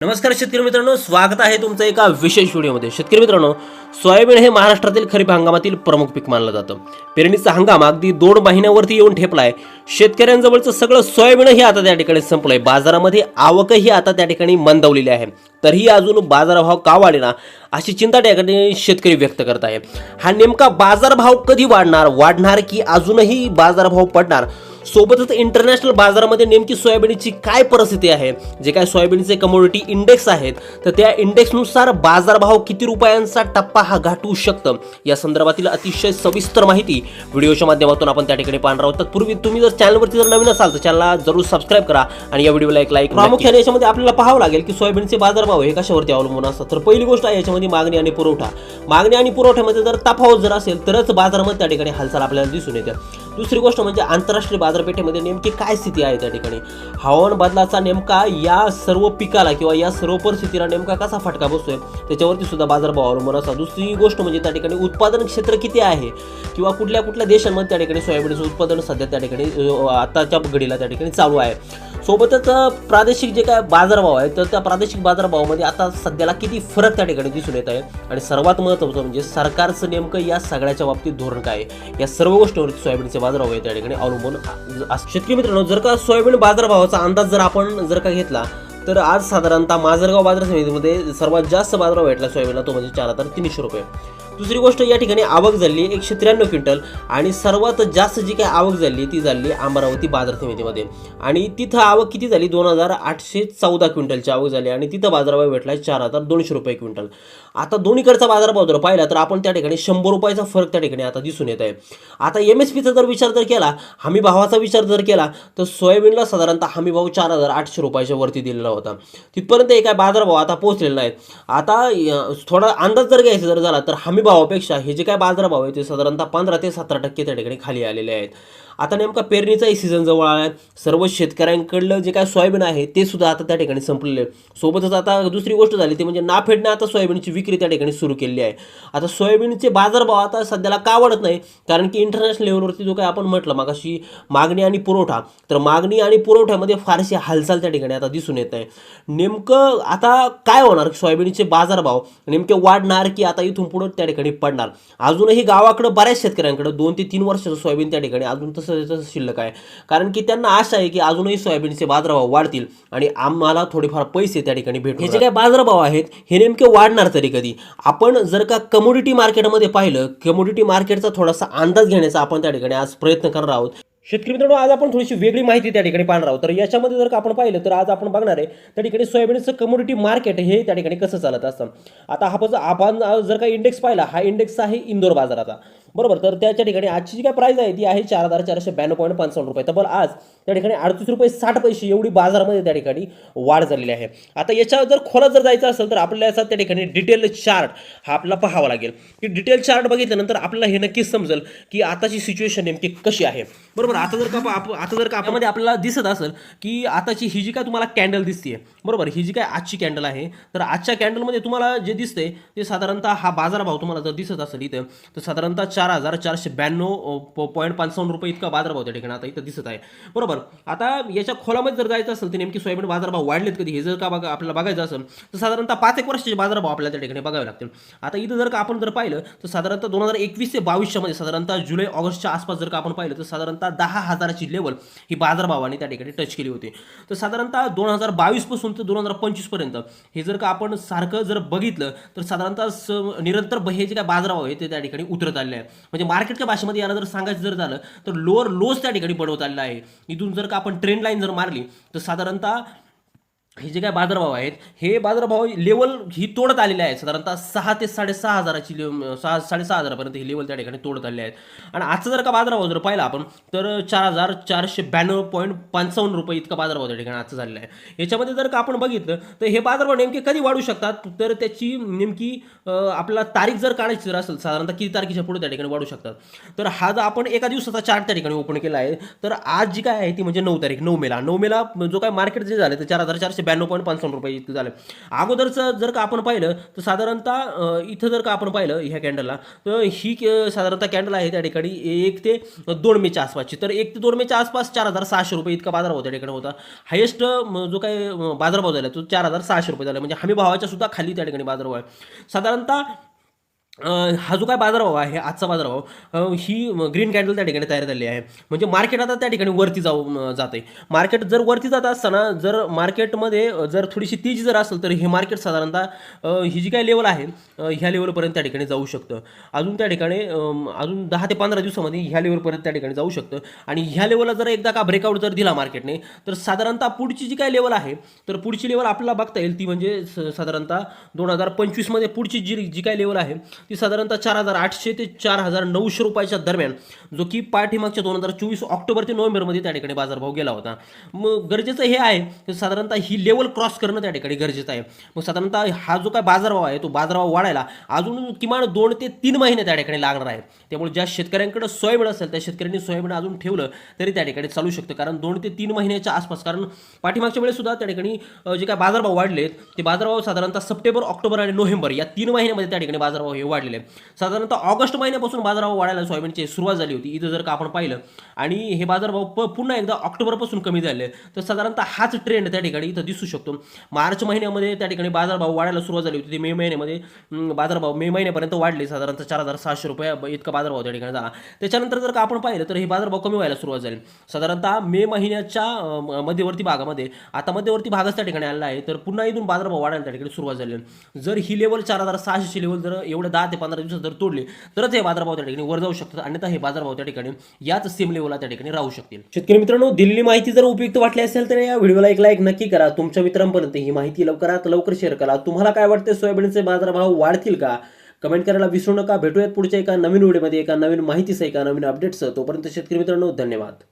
नमस्कार शेतकरी मित्रांनो स्वागत आहे तुमचं एका विशेष व्हिडिओमध्ये. शेतकरी मित्रांनो सोयाबीन हे महाराष्ट्रातील खरीप हंगामातील प्रमुख पीक मानलं जातं. पेरणीचा हंगाम अगदी दोन महिन्यावरती येऊन ठेपलाय. शेतकऱ्यांजवळचं सगळं सोयाबीनही आता त्या ठिकाणी संपलंय. बाजारामध्ये आवकही आता त्या ठिकाणी मंदावलेली आहे. तरीही अजून बाजारभाव का वाढेना अशी चिंता त्या ठिकाणी शेतकरी व्यक्त करत आहे. हा नेमका बाजारभाव कधी वाढणार वाढणार की अजूनही बाजारभाव पडणार? सोबतच इंटरनॅशनल बाजारामध्ये नेमकी सोयाबीनची काय परिस्थिती आहे? जे काय सोयाबीनचे कमोडिटी इंडेक्स आहेत तर त्या इंडेक्सनुसार बाजारभाव किती रुपयांचा टप्पा हा गाठवू शकतं? या संदर्भातील अतिशय सविस्तर माहिती व्हिडिओच्या माध्यमातून आपण त्या ठिकाणी पाहणार आहोत. तत्पूर्वी तुम्ही जर चॅनलवरती जर नवीन असाल तर चॅनलला जरूर सबस्क्राईब करा आणि या व्हिडिओला एक लाईक प्रामुख्याने याच्यामध्ये आपल्याला पाहावं लागेल की सोयाबीनचे बाजारभाव हे कशावरती अवलंबून असतात? तर पहिली गोष्ट आहे याच्यामध्ये मागणी आणि पुरवठा. मागणी आणि पुरवठ्यामध्ये जर तफावत जर असेल तरच बाजारामध्ये त्या ठिकाणी हालचाल आपल्याला दिसून येते. दुसरी गोष्ट म्हणजे आंतरराष्ट्रीय बाजारपेठेमध्ये नेमकी काय स्थिती आहे त्या ठिकाणी? हवामान बदलाचा नेमका या सर्व पिकाला किंवा या सर्व परिस्थितीला नेमका कसा फटका बसतोय त्याच्यावरती सुद्धा बाजारभाव अवलंबून असा दुसरी गोष्ट म्हणजे त्या ठिकाणी उत्पादन क्षेत्र किती आहे? किंवा कुठल्या कुठल्या देशांमध्ये त्या ठिकाणी सोयाबीनचं उत्पादन सध्या त्या ठिकाणी आताच्या घडीला त्या ठिकाणी चालू आहे. सोबतच प्रादेशिक जे काय बाजारभाव आहे तर त्या प्रादेशिक बाजारभावामध्ये आता सध्याला किती फरक त्या ठिकाणी दिसून येत आहे? आणि सर्वात महत्त्वाचं म्हणजे सरकारचं नेमकं या सगळ्याच्या बाबतीत धोरण काय आहे? या सर्व गोष्टीवरती सोयाबीनचे बाजारभाव आहे त्या ठिकाणी अवलंबून. शेतकरी मित्रांनो जर का सोयाबीन बाजारभावाचा अंदाज जर आपण जर का घेतला तर आज साधारणतः माजलगाव बाजार समितीमध्ये सर्वात जास्त बाजारभाव भेटला सोयाबीनला तो म्हणजे चार हजार तीनशे रुपये. दुसरी गोष्ट या ठिकाणी आवक झाली एकशे त्र्याण्णव क्विंटल आणि सर्वात जास्त जी काही आवक झाली ती झाली अमरावती बाजार समितीमध्ये. आणि तिथं आवक किती झाली? दोन हजार आठशे चौदा क्विंटलची आवक झाली आणि तिथं बाजारभाव भेटला चार हजार दोनशे रुपये क्विंटल. आता दोन्हीकडचा बाजारभाव जर पाहिला तर आपण त्या ठिकाणी शंभर रुपयाचा फरक त्या ठिकाणी आता दिसून येत आहे. आता एम एस पीचा जर विचार जर केला हमी भावाचा विचार जर केला तर सोयाबीनला साधारणतः हमी भाव चार हजार आठशे रुपयाच्या वरती दिलेला होता. तिथपर्यंत एका बाजारभाव आता पोहोचलेला आहे आता थोडा अंदाज जर घ्यायचा जर झाला तर हमी भावापेक्षा हे जे काय बाजारभाव आहे ते साधारणतः पंधरा ते सतरा टक्के त्या ठिकाणी खाली आलेले आहेत. आता नेमका पेरणीचाही सीझन जवळ आला आहे सर्व शेतकऱ्यांकडलं जे काय सोयाबीन आहे ते सुद्धा आता त्या ठिकाणी संपलेलं आहे. सोबतच आता दुसरी गोष्ट झाली ती म्हणजे नाफेडनं आता सोयाबीनची विक्री त्या ठिकाणी सुरू केली आहे. आता सोयाबीनचे बाजारभाव आता सध्याला का वाढत नाही कारण की इंटरनॅशनल लेवलवरती जो काय आपण म्हटलं मागाशी मागणी आणि पुरवठा तर मागणी आणि पुरवठ्यामध्ये फारशी हालचाल त्या ठिकाणी आता दिसून येत आहे. नेमकं आता काय होणार? सोयाबीनचे बाजारभाव नेमके वाढणार की आता इथून पुढं त्या ठिकाणी पडणार? अजूनही गावाकडं बऱ्याच शेतकऱ्यांकडे दोन ते तीन वर्षाचं सोयाबीन त्या ठिकाणी अजून तसं तसं शिल्लक आहे. कारण की त्यांना आशा आहे की अजूनही सोयाबीनचे बाजारभाव वाढतील आणि आम्हाला थोडेफार पैसे त्या ठिकाणी भेटतील हे जे काय बाजारभाव आहेत हे नेमके वाढणार तरी कधी? आपण जर का कमोडिटी मार्केटमध्ये पाहिलं कमोडिटी मार्केटचा थोडासा अंदाज घेण्याचा आपण त्या ठिकाणी आज प्रयत्न करणार आहोत. शेतकरी मित्रांनो आज आपण थोडीशी वेगळी माहिती त्या ठिकाणी पाहणार आहोत. तर याच्यामध्ये जर का आपण पाहिलं तर आज आपण बघणार आहे त्या ठिकाणी सोयाबीनचं कमोडिटी मार्केट हे त्या ठिकाणी कसं चालत असतं? आता हा पण आपण जर का इंडेक्स पाहिला हा इंडेक्स आहे इंदोर बाजाराचा. बरोबर तर त्याच्या ठिकाणी आजची जी काय प्राईस आहे ती आहे चार हजार चारशे ब्याण्णव पॉईंट पंचावन्न रुपये. तब्बल आज त्या ठिकाणी अडतीस रुपये साठ पैसे एवढी बाजारामध्ये त्या ठिकाणी वाढ झालेली आहे. आता याच्या जर खोलात जर जायचं असेल तर आपल्याला याचा त्या ठिकाणी डिटेल चार्ट हा आपला पाहावा लागेल. की डिटेल चार्ट बघितल्यानंतर आपल्याला हे नक्कीच समजेल की आताची सिच्युएशन नेमकी कशी आहे. बरोबर आता जर का आप- आता जर का आपल्यामध्ये आपल्याला दिसत असेल की आताची ही जी काय तुम्हाला कॅन्डल दिसते बरोबर ही जी काय आजची कॅन्डल आहे तर आजच्या कॅन्डलमध्ये तुम्हाला जे दिसते ते साधारणतः हा बाजारभाव तुम्हाला जर दिसत असेल इथं तर साधारणतः चार हजार चारशे ब्याण्णव पॉईंट पंचावन्न रुपये इतका बाजारभाव त्या ठिकाणी. आता इथं दिसत आहे. बरोबर. आता याच्या खोलामध्ये जर जायचं असेल तर नेमकी सोयाबीन बाजारभाव वाढलेत कधी? हे जर का बघा आपल्याला बघायचं असेल तर साधारणतः पाच एक वर्षाचे बाजारभाव आपल्याला त्या ठिकाणी बघावे लागतील. आता इथं जर का आपण जर पाहिलं तर साधारणतः दोन हजार एकवीस ते बावीसच्यामध्ये साधारणतः जुलै ऑगस्टच्या आसपास जर का आपण पाहिलं तर साधारणतः दहा हजाराची लेवल ही बाजारभावाने त्या ठिकाणी टच केली होती. तर साधारणतः दोन हजार बावीसपासून ते दोन हजार पंचवीसपर्यंत हे जर का आपण सारखं जर बघितलं तर साधारणतः स- निरंतर ब- हे जे काय बाजारभाव आहे ते त्या ठिकाणी उतरत आले आहे म्हणजे मार्केटच्या भाषेमध्ये याला जर सांगायचं जर झालं तर लोअर लोज त्या ठिकाणी बनवत आलेला आहे. इथून जर का आपण ट्रेंड लाईन जर मारली तर साधारणतः हे जे काय बाजारभाव आहेत हे बाजारभाव लेवल ही तोडत आलेले आहेत. साधारणतः सहा ते साडेसहा हजाराची लेव- सहा साडेसहा हजारापर्यंत ही लेवल त्या ठिकाणी तोडत आलेले आहेत. आणि आजचा जर का बाजारभाव जर पाहिला आपण तर चार हजार चारशे ब्याण्णव पॉईंट पंचावन्न रुपये इतका बाजारभाव त्या ठिकाणी आजचा झालेला आहे. याच्यामध्ये जर का आपण बघितलं तर हे बाजारभाव नेमके कधी वाढू शकतात? तर त्याची नेमकी आपला तारीख जर काढायची जर असेल साधारणतः किती तारखेच्या पुढे त्या ठिकाणी वाढू शकतात? तर हा जर आपण एका दिवसाचा चार्ट त्या ठिकाणी ओपन केला आहे तर आज जी काय आहे ती म्हणजे नऊ तारीख नऊ मेला. नऊ मेला जो काय मार्केट जे झालं तर चार हजार चारशे चारशे ब्याण्णव पॉईंट पंचावन्न रुपये इतकं झालं. अगोदरचं जर का आपण पाहिलं तर साधारणतः इथं जर का आपण पाहिलं ह्या कॅन्डलला तर ही साधारणतः कॅन्डल आहे त्या ठिकाणी एक ते दोन मेच्या आसपासची. तर एक ते दोन मेच्या आसपास चार हजार सहाशे रुपये इतका बाजार होता त्या ठिकाणी होता. हायेस्ट जो काय बाजारभाव झाला तो चार हजार सहाशे रुपये झाला. म्हणजे हमी भावाच्या सुद्धा खाली त्या ठिकाणी बाजारभाव आहे. साधारणतः हा जो काय बाजारभाव आहे आजचा बाजारभाव ही ग्रीन कॅन्डल त्या ठिकाणी तयार झाली आहे. म्हणजे मार्केट आता त्या ठिकाणी वरती जाऊ जाते मार्केट जर वरती जात असताना जर मार्केटमध्ये जर थोडीशी तेजी जर असेल तर हे मार्केट साधारणतः ही जी काय लेवल आहे ह्या लेवलपर्यंत त्या ठिकाणी जाऊ शकतं. अजून त्या ठिकाणी अजून दहा ते पंधरा दिवसामध्ये ह्या लेवलपर्यंत त्या ठिकाणी जाऊ शकतं. आणि ह्या लेवलला जर एकदा का ब्रेकआउट जर दिला मार्केटने तर साधारणतः पुढची जी काय लेवल आहे तर पुढची लेवल आपल्याला बघता येईल ती म्हणजे स- साधारणतः दोन हजार पंचवीसमध्ये पुढची जी जी काय लेवल आहे ती साधारणतः चार हजार आठशे ते चार हजार नऊशे रुपयाच्या दरम्यान जो की पाठीमागच्या दोन हजार चोवीस ऑक्टोबर ते नोव्हेंबरमध्ये त्या ठिकाणी बाजारभाव गेला होता. मग गरजेचं हे आहे की साधारणतः ही लेवल क्रॉस करणं त्या ठिकाणी गरजेचं आहे. मग साधारणतः हा जो काय बाजारभाव आहे तो बाजारभाव वाढायला अजून किमान दोन ते तीन महिने त्या ठिकाणी लागणार आहे. त्यामुळे ज्या शेतकऱ्यांकडे सोयाबीन असेल त्या शेतकऱ्यांनी सोयाबीन अजून ठेवलं तरी त्या ठिकाणी चालू शकतं. कारण दोन ते तीन महिन्याच्या आसपास कारण पाठीमागच्या वेळेसुद्धा त्या ठिकाणी जे काय बाजारभाव वाढलेत ते बाजारभाव साधारणतः सप्टेंबर ऑक्टोबर आणि नोव्हेंबर या तीन महिन्यामध्ये त्या ठिकाणी बाजारभाव हे वाढलेले साधारणतः ऑगस्ट महिन्यापासून बाजारभाव वाढायला सोयाबीनची सुरुवात झाली होती. इथं जर का आपण पाहिलं आणि हे बाजारभाव प पुन्हा एकदा ऑक्टोबरपासून कमी झाले तर साधारणतः हाच ट्रेंड त्या ठिकाणी इथं दिसू शकतो. मार्च महिन्यामध्ये त्या ठिकाणी बाजारभाव वाढायला सुरुवात झाली होती. ते मे महिन्यामध्ये बाजारभाव मे महिन्यापर्यंत वाढले. साधारणतः चार हजार सहाशे रुपये इतका बाजारभाव त्या ठिकाणी झाला. त्याच्यानंतर जर का आपण पाहिलं तर हे बाजारभाव कमी व्हायला सुरुवात झाली. साधारणतः मे महिन्याच्या मध्यवर्ती भागामध्ये आता मध्यवर्ती भागच त्या ठिकाणी आलेला आहे. तर पुन्हा इथून बाजारभाव वाढायला त्या ठिकाणी सुरुवात झाली. जर ही लेवल चार हजार सहाशेची लेवल जर एवढं दहा ते पंधरा दिवसात जर तोडली तरच हे बाजारभाव त्या ठिकाणी वर जाऊ शकतात. अन्यथा हे बाजारभाव त्या ठिकाणी याच सेम लेवलला त्या ठिकाणी राहू शकतील. शेतकरी मित्रांनो दिलेली माहिती जर उपयुक्त वाटली असेल तर या व्हिडिओला एक लाईक नक्की करा. तुमच्या मित्रांपर्यंत ही माहिती लवकरात लवकर शेअर करा. तुम्हाला काय वाटते सोयाबीनचे बाजारभाव वाढतील का? कमेंट करायला विसरू नका. भेटूयात पुढच्या एका नवीन व्हिडिओमध्ये एका नवीन माहितीसह एका नवीन अपडेट्सह तोपर्यंत शेतकरी मित्रांनो धन्यवाद.